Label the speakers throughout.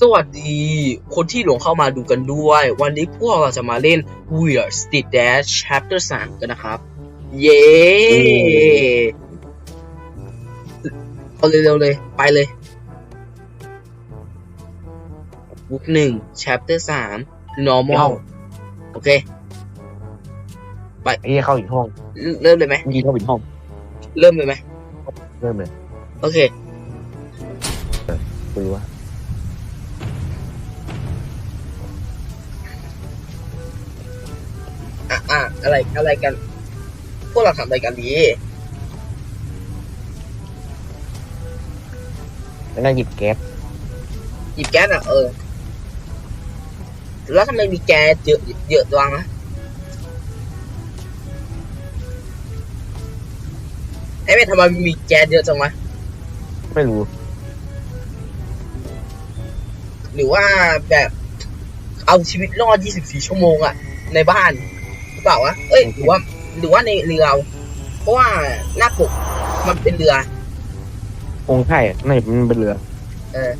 Speaker 1: สวัสดีคนที่หลงเข้ามาดูกันด้วย วันนี้พวกเราจะมาเล่น Weird Street Dash Chapter 3 กันนะครับ เย้เอาเร็วๆเลย ไปเลยบุ๊กหนึ่ง Chapter 3 Normal โอเค
Speaker 2: ไอ้เหี้ยเข้าอีกห้อง
Speaker 1: เริ่มเลยไหม
Speaker 2: เมื่อกี้เข้าอีกห้อง
Speaker 1: เริ่มเลยไหม
Speaker 2: เริ่มเลย
Speaker 1: โอเค
Speaker 2: คุยว่า
Speaker 1: อะอะอะไรอะไรกัน พวกเราทำอะไรกันดี
Speaker 2: แล้วนั่งหยิบแก๊ส
Speaker 1: หยิบแก๊สอะเออ แล้วทำไมมีแก๊สเยอะเยอะจังนะไอ้เม่ทำไมมีแก๊สเยอะจังวะ
Speaker 2: ไม่รู้
Speaker 1: หรือว่าแบบเอาชีวิตรอด 24 ชั่วโมงอะในบ้านหรือ เปล่าวะเอ้ยหรือว่าหรือว่าในเรือเราเพราะว่าหน้าปกมันเป็นเรือ
Speaker 2: คงใช่อะน่าจะมันเป็นเรือ
Speaker 1: เออ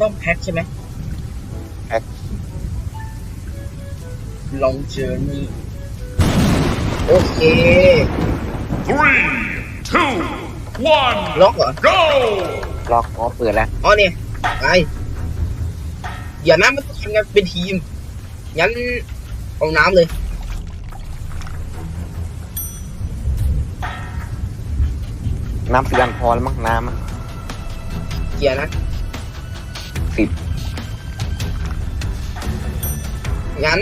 Speaker 1: ต้องแพ็คใช่ไหม
Speaker 2: แพ็ค
Speaker 1: ลองเจอนี่โอเค
Speaker 3: Three, two, one,
Speaker 1: ล็อกเหรอ
Speaker 3: go!
Speaker 2: ล็อกอ๋อเปิดแล้ว
Speaker 1: อ๋อเนี่ยไปอย่าน้ำมันต้องทำกันเป็นทีม งั้นเอาน้ำเลย
Speaker 2: น้ำสีดันพอแล้วมั้งน้ำอะ
Speaker 1: เกียร์นะ
Speaker 2: สิบ
Speaker 1: งั้น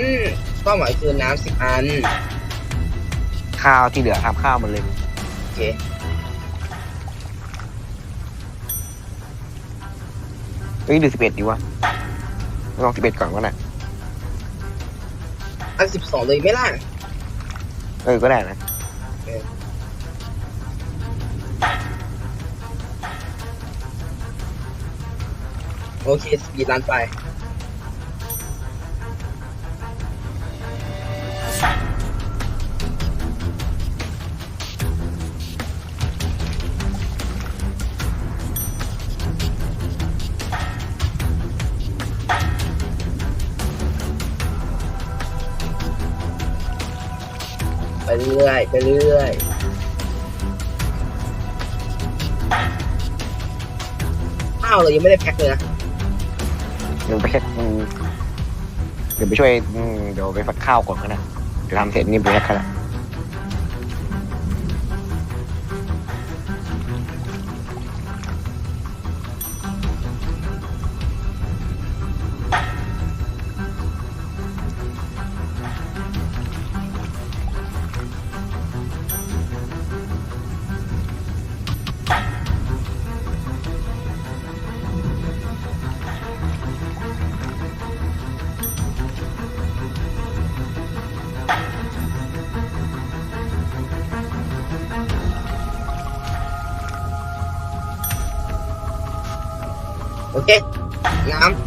Speaker 1: เป้าหมายคือน้ำสิบอัน
Speaker 2: ข้าวที่เหลือทำข้าวหมดเลย
Speaker 1: โอเค
Speaker 2: เฮ้ยดูสิบเอ็ดดีวะลองสิบเอ็ดก่อนก็ได้
Speaker 1: อันสิบสองเลยไม่ล่ะ
Speaker 2: เออก็ได้นะ
Speaker 1: โอเคสปีดรันไป ไปเรื่อยไปเรื่อยอ้าวเรายังไม่ได้แพ็คเลยนะ
Speaker 2: เดี๋ยวไปเช็ดเดี๋ยวไปช่วยเดี๋ยวไปฟักข้าวก่อนก็ได้เดี๋ยวทำเสร็จนี่ไปแล้วกัน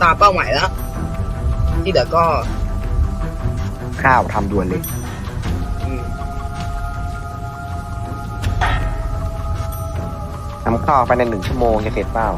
Speaker 1: ตามเป้าหมายแล้ว ที่เหลือก็
Speaker 2: ข้าวทำด่วนเลย
Speaker 1: อืม
Speaker 2: ทำข้าวไปในหนึ่งชั่วโมงจะเสร็จเปล่า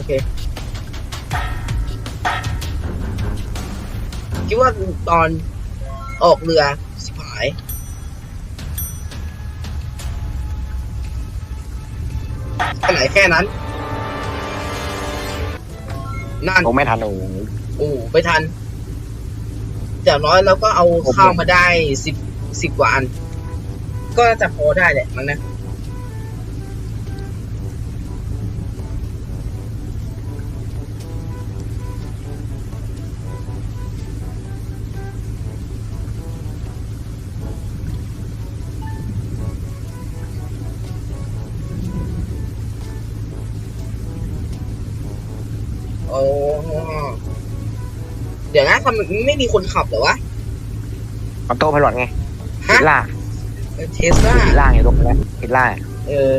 Speaker 1: อเคคิดว่าตอนออกเรือสิบหายแค่ไหนแค่นั้น นั่น
Speaker 2: ผมไม่ทันโอ้โห
Speaker 1: โอ้ไปทันอย่างน้อยเราก็เอา
Speaker 2: ผม
Speaker 1: ข้าวมาได้สิบสิบกว่าอัน ก็จะพอได้แหละมั้งนะ โอ้เดี๋ยวนะทำไมไม่มีคนขับเหรอวะ
Speaker 2: ออโต้พายโลไงเฮ
Speaker 1: ฮะ
Speaker 2: ล่า
Speaker 1: เทสลา
Speaker 2: เฮล่าไงลงไปแล้วเฮล่า
Speaker 1: เออ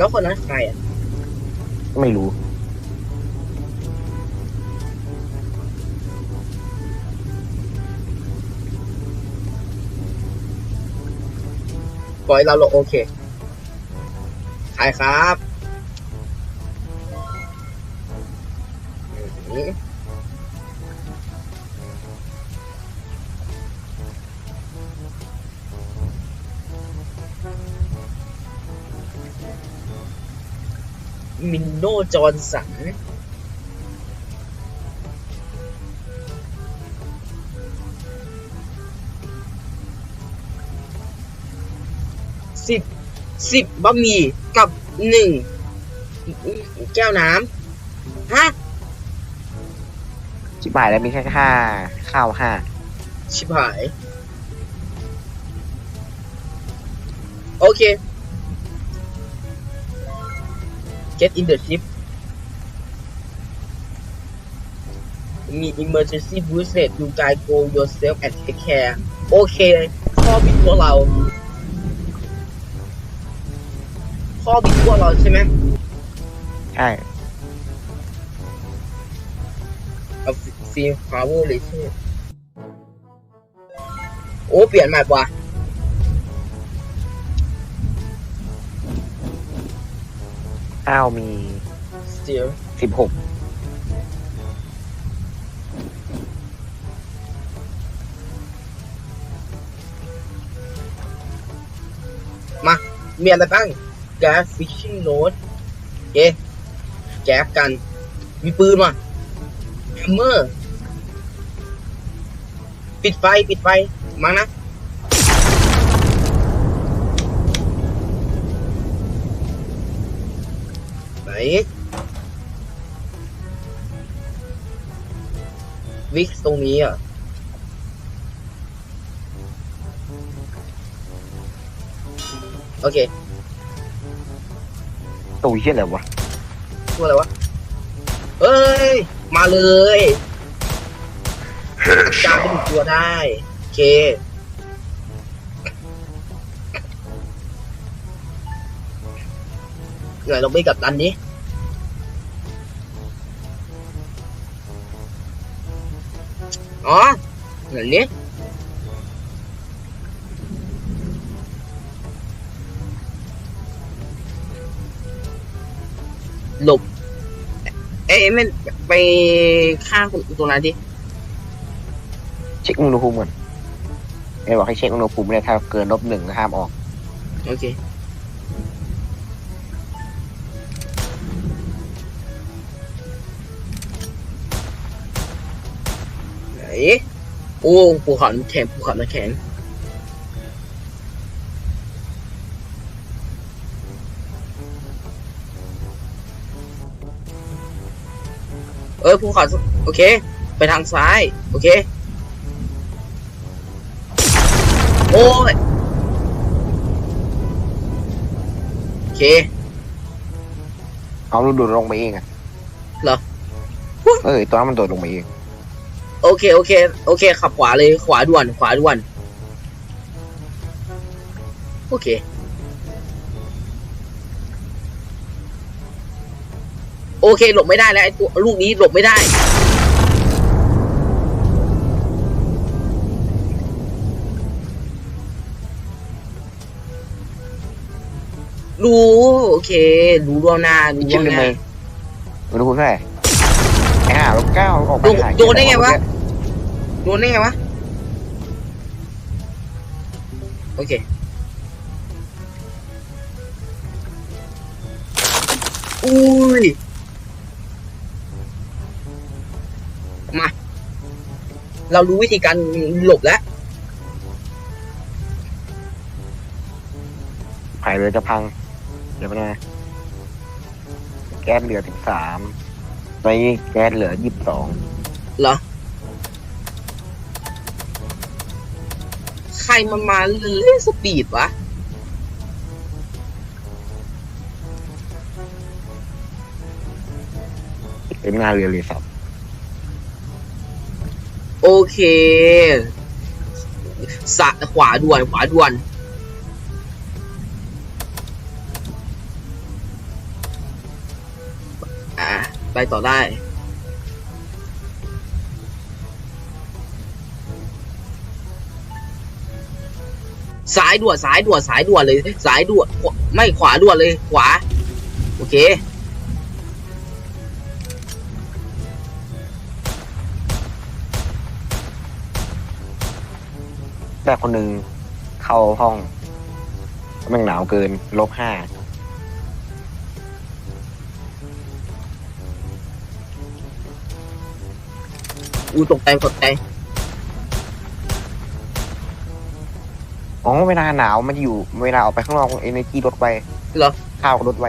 Speaker 1: แล้วคนนั้นใครอะ
Speaker 2: ไม่รู้
Speaker 1: ปล่อยเราลงโอเคใครครับอื มมินโนจอร์นสันสิบสิบบะหมี่กับหนึ่งแก้วน้ำฮะ
Speaker 2: ชิบหายแล้วมีแค่ห้าข้าวห้า
Speaker 1: ชิบหาย โอเค get in the ship มี emergency boosted you guys go yourself and take care โอเค ข้อบิดพวกเรา ข้อบิดพวกเราใช่ไหม
Speaker 2: ใช่
Speaker 1: เอาซีพาวเวอร์เลยใช่ไหมโอ้ เปลี่ยนใหม่กว่า
Speaker 2: ข้าวมี
Speaker 1: still
Speaker 2: สิบหก
Speaker 1: มีอะไรบ้างแก๊สฟิชชิ่งโนดเอ๊แก๊สกัน มีปืนว่ะแฮมเมอร์ ปิดไฟ ปิดไฟ มั้งนะ ไหน วิกตรงนี้อะ โอเค
Speaker 2: ตัวเชี่ยอะไรวะ
Speaker 1: ตัวอะไรวะ เอ้ย มาเลยจามเป็นตัวได้ โอเค ไหนลองไปกับตันนี้ อ๋อไหนนี้หลบ เอ้ยไม่ไปฆ่าคนตัวนั้นดิ
Speaker 2: เช็คอุณหภูมิก่อนไอ้บอกให้เช็คอุณหภูมิเลยถ้าเกินลบหนึ่งห้ามออก
Speaker 1: โอเค โอ้ภูเขาน้ำแข็งภูเขาน้ำแข็งเออภูเขาโอเค ไปทางซ้าย โอเค โอ้ย โอเค
Speaker 2: เอาลูกโดดลงไปเองอะ
Speaker 1: เหรอ
Speaker 2: เออตัวนั้นมันโดดลงไปเอง
Speaker 1: โอเคโอเคโอเค ขับขวาเลยขวาด่วนขวาด่วน โอเค โอเค หลบไม่ได้แล้วไอ้ตัวลูกนี้หลบไม่ได้ รู้ โอเค รู้ล่วงหน้ารู้
Speaker 2: ชื่
Speaker 1: ล่ว
Speaker 2: ง
Speaker 1: หน้า
Speaker 2: ไม่รู้คุณเท่าไหร่ ไอ้ห่าลบเก้าออกไป
Speaker 1: โดน
Speaker 2: หา
Speaker 1: โดนได้ไงวะ โดนได้ไงวะ โอเคอุ้ย มา เรารู้วิธีการหลบแล้ว
Speaker 2: ไผ่เรือจะพัง เดี๋ยวไปนะแก๊สเหลือสิบสาม ตอนนี้แก๊สเหลือยี่สิบสอง
Speaker 1: เหรอ ใครมันมาเล่นสปีดวะ
Speaker 2: เต็มหน้าเรือเลยสับ
Speaker 1: โอเคสะขวาด่วนขวาด่วน ต่อได้ซ้ายด่วนซ้ายด่วนซ้ายด่วนเลยซ้ายด่วนไม่ขวาด่วนเลย ขวา โอเค
Speaker 2: แต่คนหนึ่งเข้าห้องแม่งหนาวเกินลบห้า
Speaker 1: อูตกใจตกใจ
Speaker 2: อ๋อเวลาหนาวมันอยู่เวลาออกไปข้างนอกเอเนจีลดไป
Speaker 1: เหรอ
Speaker 2: ข้าวก็ลดไป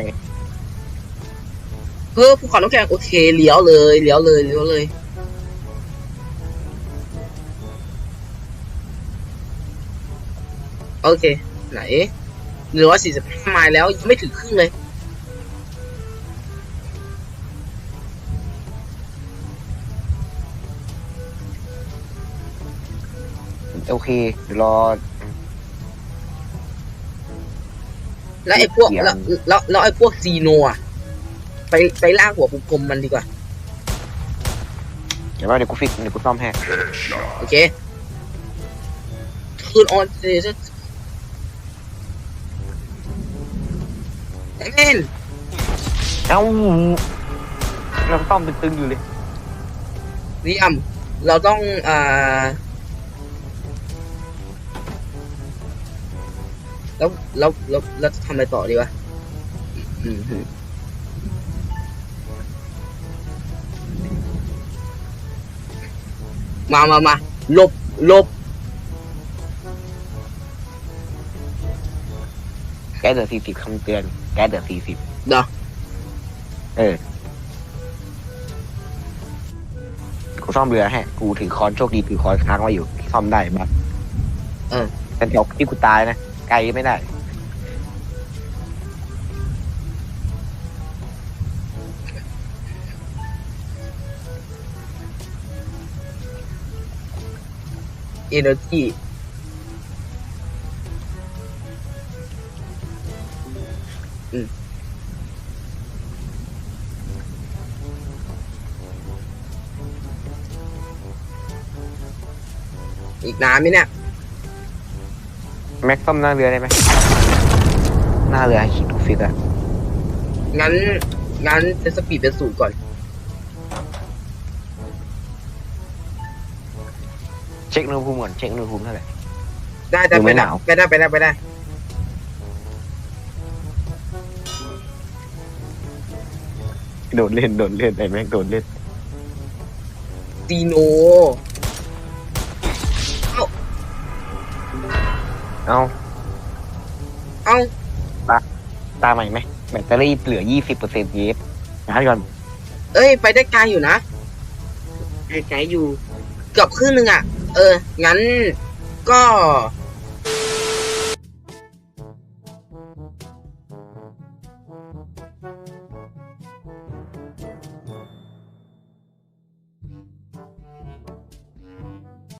Speaker 1: เฮ้ยภูเขาน้ำแข็งโอเคเลี้ยวเลยเลี้ยวเลยเลี้ยวเลยโอเค ไหนหนึ่งร้อยสี่สิบห้าไมล์แล้วยังไม่ถึงครึ่งเลย
Speaker 2: โอเคเดี๋ยวรอ
Speaker 1: แล้วไอ้พวก
Speaker 2: เกี่ยว
Speaker 1: แล้วแล้วแล้วไอ้พวกซีโนอะไปไปลากหัวกลมๆมันดีกว่า
Speaker 2: เดี๋ยวว่าเดี๋ยวกูฟิกเดี๋ยวกูซ่อมให้
Speaker 3: Headshot.
Speaker 1: โอเค คืนออนเซชั่นแม่น
Speaker 2: เอ้าเราซ่อมตึงๆอยู่เลย
Speaker 1: เรียมเราต้อง อ่า แล้วแล้วแล้วแล้วจะทำอะไรต่อดีวะอืมอืมมามามาหลบหลบ
Speaker 2: แก๊สเหลือสี่สิบคำเตือน แก๊สเหลือสี่สิบ
Speaker 1: เดี๋ยว
Speaker 2: เออ กูซ่อมเรือให้กูถือคอนโชคดีถือคอนค้างไว้อยู่ ซ่อมได้บัส
Speaker 1: เออ
Speaker 2: แต่เดี๋ยวที่กูตายนะ ไกลไม่ได้
Speaker 1: เอเนอร์จีอืมอีกนานไหมเนี่ย
Speaker 2: แม็กซ่อมหน้าเรือได้ไหมหน้าเรือให้คิดทุกฟิตอะ
Speaker 1: งั้นงั้นเซตสปีดเป็นศูนย์ก่อน
Speaker 2: เช็คอุณหภูมิก่อนเช็คอุณหภูมิเท่าไหร่
Speaker 1: ได้ได้
Speaker 2: ดู
Speaker 1: ไป
Speaker 2: ไม่ห
Speaker 1: ได้
Speaker 2: นาว
Speaker 1: ไปได้ไปได้ไปได้
Speaker 2: โดดเล่นโดดเล่นไอ้แม็กโดดเล่น
Speaker 1: ตีโน
Speaker 2: เอ้า
Speaker 1: เอ้า
Speaker 2: ตามใหม่ไหมแบตเตอรี่เหลือยี่สิบเปอร์เซ็นต์เยสนะก่อน
Speaker 1: เอ้ย ไปได้ไกลอยู่นะไกลๆอยู่ เกือบครึ่งหนึ่งอะ เออ งั้นก็